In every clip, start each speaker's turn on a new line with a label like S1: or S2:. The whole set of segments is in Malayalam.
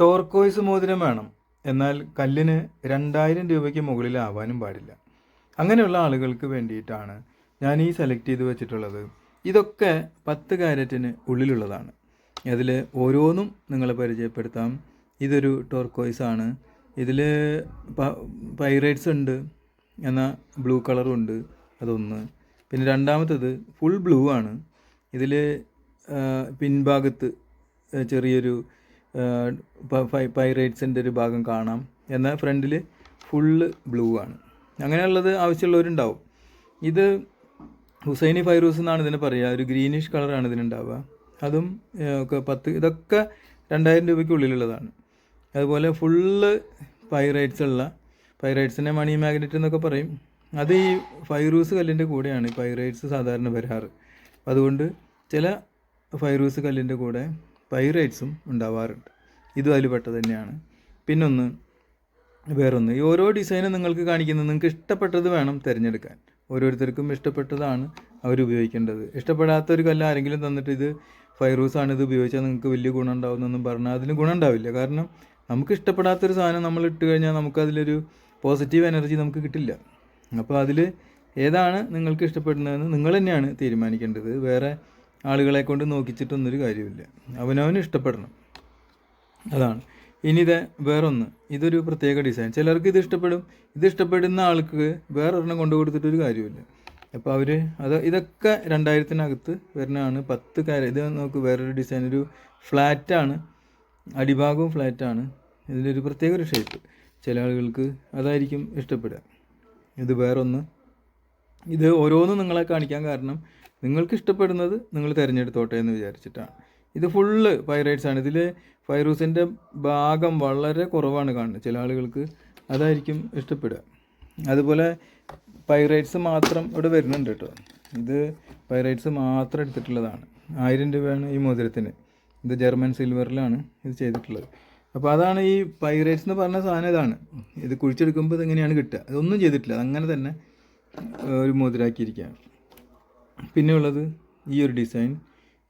S1: ടോർക്കോയ്സ് മോതിരം വേണം. എന്നാൽ കല്ലിന് രണ്ടായിരം രൂപയ്ക്ക് മുകളിലാവാനും പാടില്ല. അങ്ങനെയുള്ള ആളുകൾക്ക് വേണ്ടിയിട്ടാണ് ഞാൻ ഈ സെലക്ട് ചെയ്ത് വെച്ചിട്ടുള്ളത്. ഇതൊക്കെ പത്ത് കാരറ്റിന് ഉള്ളിലുള്ളതാണ്. അതിൽ ഓരോന്നും നിങ്ങളെ പരിചയപ്പെടുത്താം. ഇതൊരു ടോർക്കോയ്സ് ആണ്. ഇതിൽ പൈറേറ്റ്സ് ഉണ്ട്. എന്നാൽ ബ്ലൂ കളറും ഉണ്ട്. അതൊന്ന്. പിന്നെ രണ്ടാമത്തേത് ഫുൾ ബ്ലൂ ആണ്. ഇതിൽ പിൻഭാഗത്ത് ചെറിയൊരു പൈറേറ്റ്സിന്റെ ഒരു ഭാഗം കാണാം. എന്നാൽ ഫ്രണ്ടിൽ ഫുള്ള് ബ്ലൂ ആണ്. അങ്ങനെയുള്ളത് ആവശ്യമുള്ളവരുണ്ടാവും. ഇത് ഹുസൈനി ഫൈറൂസ് എന്നാണ് ഇതിന് പറയുക. ഒരു ഗ്രീനിഷ് കളറാണ് ഇതിനുണ്ടാവുക. അതും ഒക്കെ പത്ത് ഇതൊക്കെ രണ്ടായിരം രൂപയ്ക്ക് ഉള്ളിലുള്ളതാണ് അതുപോലെ ഫുള്ള് പൈറൈറ്റ്സ് ഉള്ള പൈറൈറ്റ്സിനെ മണി മാഗ്നറ്റ് എന്നൊക്കെ പറയും. അത് ഈ ഫൈറൂസ് കല്ലിന്റെ കൂടെയാണ് പൈറൈറ്റ്സ് സാധാരണ വരാറ്. അതുകൊണ്ട് ചില ഫൈറൂസ് കല്ലിന്റെ കൂടെ പൈറൈറ്റ്സും ഉണ്ടാവാറുണ്ട്. ഇതും അതിൽ പെട്ടത് തന്നെയാണ്. പിന്നൊന്ന് വേറൊന്ന്. ഈ ഓരോ ഡിസൈനും നിങ്ങൾക്ക് കാണിക്കുന്നത് നിങ്ങൾക്ക് ഇഷ്ടപ്പെട്ടത് വേണം തിരഞ്ഞെടുക്കാൻ. ഓരോരുത്തർക്കും ഇഷ്ടപ്പെട്ടതാണ് അവർ ഉപയോഗിക്കേണ്ടത്. ഇഷ്ടപ്പെടാത്ത ഒരു കല്ല് ആരെങ്കിലും തന്നിട്ട് ഇത് ഫൈറൂസാണ് ഇത് ഉപയോഗിച്ചാൽ നിങ്ങൾക്ക് വലിയ ഗുണം ഉണ്ടാവുന്നതെന്നും പറഞ്ഞാൽ അതിന് ഗുണം ഉണ്ടാവില്ല. കാരണം നമുക്ക് ഇഷ്ടപ്പെടാത്തൊരു സാധനം നമ്മൾ ഇട്ട് കഴിഞ്ഞാൽ നമുക്കതിലൊരു പോസിറ്റീവ് എനർജി നമുക്ക് കിട്ടില്ല. അപ്പോൾ അതിൽ ഏതാണ് നിങ്ങൾക്ക് ഇഷ്ടപ്പെടുന്നതെന്ന് നിങ്ങൾ തന്നെയാണ് തീരുമാനിക്കേണ്ടത്. വേറെ ആളുകളെ കൊണ്ട് നോക്കിച്ചിട്ടൊന്നൊരു കാര്യമില്ല. അവനവന് ഇഷ്ടപ്പെടണം. അതാണ്. ഇനി ഇത് വേറൊന്ന്. ഇതൊരു പ്രത്യേക ഡിസൈൻ. ചിലർക്ക് ഇത് ഇഷ്ടപ്പെടും. ഇത് ഇഷ്ടപ്പെടുന്ന ആൾക്ക് വേറൊരെണ്ണം കൊണ്ടു കൊടുത്തിട്ടൊരു കാര്യമില്ല. അപ്പോൾ അവർ അത് ഇതൊക്കെ രണ്ടായിരത്തിനകത്ത് വരുന്നതാണ്. പത്ത് കാര്യം ഇത് നമുക്ക് വേറൊരു ഡിസൈൻ. ഒരു ഫ്ലാറ്റാണ്. അടിഭാഗവും ഫ്ലാറ്റാണ്. ഇതിലൊരു പ്രത്യേക ഒരു ഷേപ്പ്. ചില ആളുകൾക്ക് അതായിരിക്കും ഇഷ്ടപ്പെടുക. ഇത് വേറൊന്ന്. ഇത് ഓരോന്നും നിങ്ങളെ കാണിക്കാൻ കാരണം നിങ്ങൾക്ക് ഇഷ്ടപ്പെടുന്നത് നിങ്ങൾ തിരഞ്ഞെടുത്തോട്ടെ എന്ന് വിചാരിച്ചിട്ടാണ്. ഇത് ഫുള്ള് പൈറൈറ്റ്സ് ആണ്. ഇതിൽ ഫൈറൂസിന്റെ ഭാഗം വളരെ കുറവാണ് കാണുന്നത് ചില ആളുകൾക്ക്. അതായിരിക്കും ഇഷ്ടപ്പെടുക. അതുപോലെ പൈറൈറ്റ്സ് മാത്രം ഇവിടെ വരുന്നുണ്ട് കേട്ടോ. ഇത് പൈറൈറ്റ്സ് മാത്രം എടുത്തിട്ടുള്ളതാണ്. ആയിരം രൂപയാണ് ഈ മോതിരത്തിന്. ഇത് ജർമ്മൻ സിൽവറിലാണ് ഇത് ചെയ്തിട്ടുള്ളത്. അപ്പോൾ അതാണ് ഈ പൈറൈറ്റ്സ് എന്ന് പറഞ്ഞ സാധനം ഇതാണ്. ഇത് കുഴിച്ചെടുക്കുമ്പോൾ ഇതെങ്ങനെയാണ് കിട്ടുക? അതൊന്നും ചെയ്തിട്ടില്ല. അങ്ങനെ തന്നെ ഒരു മോതിരാക്കിയിരിക്കുകയാണ്. പിന്നെ ഉള്ളത് ഈ ഒരു ഡിസൈൻ.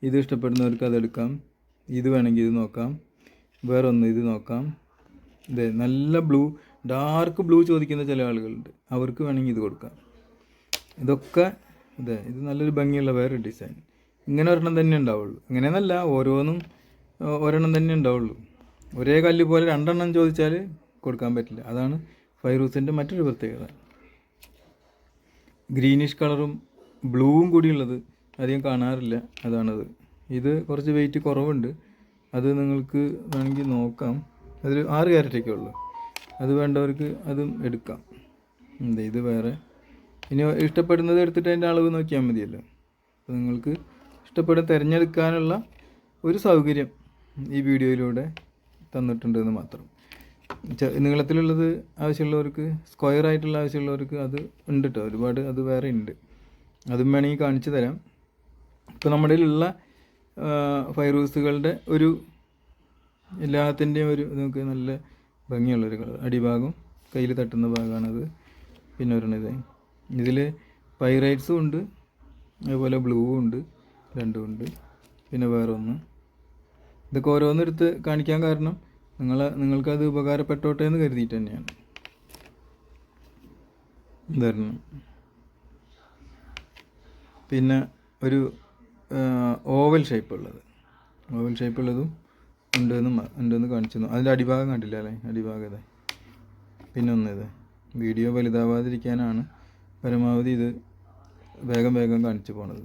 S1: ഇത് ഇഷ്ടപ്പെടുന്നവർക്ക് അതെടുക്കാം. ഇത് വേണമെങ്കിൽ ഇത് നോക്കാം. വേറൊന്ന് ഇത് നോക്കാം. ഇത് നല്ല ബ്ലൂ ഡാർക്ക് ബ്ലൂ ചോദിക്കുന്ന ചില ആളുകളുണ്ട്. അവർക്ക് വേണമെങ്കിൽ ഇത് കൊടുക്കാം. ഇതൊക്കെ ഇതെ ഇത് നല്ലൊരു ഭംഗിയുള്ള വേറെ ഡിസൈൻ. ഇങ്ങനെ ഒരെണ്ണം തന്നെ ഉണ്ടാവുള്ളൂ. ഇങ്ങനെയെന്നല്ല ഓരോന്നും ഒരെണ്ണം തന്നെ ഉണ്ടാവുള്ളൂ. ഒരേ കല്ല് പോലെ രണ്ടെണ്ണം ചോദിച്ചാൽ കൊടുക്കാൻ പറ്റില്ല. അതാണ് ഫൈറൂസിന്റെ മറ്റൊരു പ്രത്യേകത. ഗ്രീനിഷ് കളറും ബ്ലൂവും കൂടി ഉള്ളത് അധികം കാണാറില്ല. അതാണത്. ഇത് കുറച്ച് വെയിറ്റ് കുറവുണ്ട്. അത് നിങ്ങൾക്ക് വേണമെങ്കിൽ നോക്കാം. അതൊരു ആറ് ക്യാരറ്റൊക്കെ ഉള്ളു. അത് വേണ്ടവർക്ക് അതും എടുക്കാം. എന്താ ഇത് വേറെ. ഇനി ഇഷ്ടപ്പെടുന്നത് എടുത്തിട്ട് അതിന്റെ അളവ് നോക്കിയാൽ മതിയല്ലോ. അപ്പോൾ നിങ്ങൾക്ക് ഇഷ്ടപ്പെടുന്ന തിരഞ്ഞെടുക്കാനുള്ള ഒരു സൗകര്യം ഈ വീഡിയോയിലൂടെ തന്നിട്ടുണ്ടെന്ന് മാത്രം. നീളത്തിലുള്ളത് ആവശ്യമുള്ളവർക്ക് സ്ക്വയർ ആയിട്ടുള്ള ആവശ്യമുള്ളവർക്ക് അത് ഉണ്ട് കേട്ടോ ഒരുപാട് അത് വേറെ ഉണ്ട്. അതും വേണമെങ്കിൽ കാണിച്ചു തരാം. ഇപ്പോൾ നമ്മുടെ ഉള്ള ഫൈറൂസുകളുടെ ഒരു എല്ലാത്തിന്റെയും ഒരു നമുക്ക് നല്ല ഭംഗിയുള്ളൊരു കളർ. അടിഭാഗം കയ്യിൽ തട്ടുന്ന ഭാഗമാണത്. പിന്നെ ഒരെണ്ണം ഇത് ഇതിൽ പൈറൈറ്റ്സും ഉണ്ട് അതുപോലെ ബ്ലൂവും ഉണ്ട് രണ്ടും ഉണ്ട് പിന്നെ വേറെ ഒന്ന്. ഇതൊക്കെ ഓരോന്നെടുത്ത് കാണിക്കാൻ കാരണം നിങ്ങൾ നിങ്ങൾക്കത് ഉപകാരപ്പെട്ടോട്ടെ എന്ന് കരുതിയിട്ട് തന്നെയാണ്. ഇതായിരുന്നു പിന്നെ ഒരു ഓവൽ ഷേപ്പ് ഉള്ളത്. ഓവൽ ഷേപ്പ് ഉള്ളതും ഉണ്ടെന്ന് ഉണ്ടെന്ന് കാണിച്ചു. അതിന്റെ അടിഭാഗം കണ്ടില്ല അല്ലേ? അടിഭാഗം ഇതേ. പിന്നെ ഒന്ന് ഇത്. വീഡിയോ വലുതാവാതിരിക്കാനാണ് പരമാവധി ഇത് വേഗം വേഗം കാണിച്ചു പോണത്.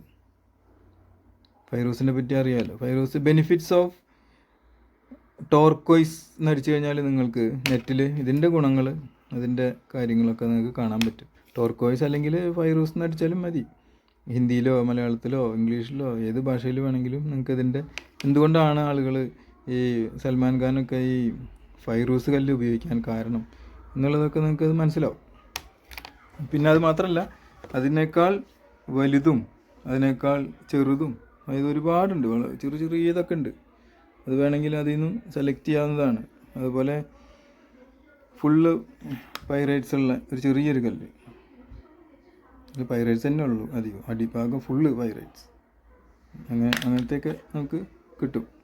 S1: ഫൈറൂസിനെ പറ്റി അറിയാമല്ലോ ഫൈറൂസ് ബെനിഫിറ്റ്സ് ഓഫ് ടോർക്കോയ്സ് എന്ന് അടിച്ചു കഴിഞ്ഞാൽ നിങ്ങൾക്ക് നെറ്റിൽ ഇതിന്റെ ഗുണങ്ങൾ അതിന്റെ കാര്യങ്ങളൊക്കെ നിങ്ങൾക്ക് കാണാൻ പറ്റും. ടോർക്കോയ്സ് അല്ലെങ്കിൽ ഫൈറൂസ് എന്ന് അടിച്ചാലും മതി. ഹിന്ദിയിലോ മലയാളത്തിലോ ഇംഗ്ലീഷിലോ ഏത് ഭാഷയിൽ വേണമെങ്കിലും നിങ്ങൾക്ക് ഇതിന്റെ എന്തുകൊണ്ടാണ് ആളുകൾ ഈ സൽമാൻ ഖാനൊക്കെ ഈ ഫൈറൂസ് കല്ല് ഉപയോഗിക്കാൻ കാരണം എന്നുള്ളതൊക്കെ നിങ്ങൾക്ക് അത് മനസ്സിലാവും. പിന്നെ അത് മാത്രമല്ല അതിനേക്കാൾ വലുതും അതിനേക്കാൾ ചെറുതും അതായത് ഒരുപാടുണ്ട്. ചെറു ചെറിയതൊക്കെ ഉണ്ട്. അത് വേണമെങ്കിൽ അതിൽ നിന്നും സെലക്ട് ചെയ്യാവുന്നതാണ്. അതുപോലെ ഫുള്ള് പൈറേറ്റ്സ് ഉള്ള ഒരു ചെറിയൊരു കല്ല്. ഇത് പൈറൈറ്റ്സ് തന്നെ ഉള്ളൂ അധികം. അടിഭാഗം ഫുള്ള് പൈറൈറ്റ്സ് അങ്ങനെ അങ്ങനത്തെയൊക്കെ നമുക്ക് കിട്ടും.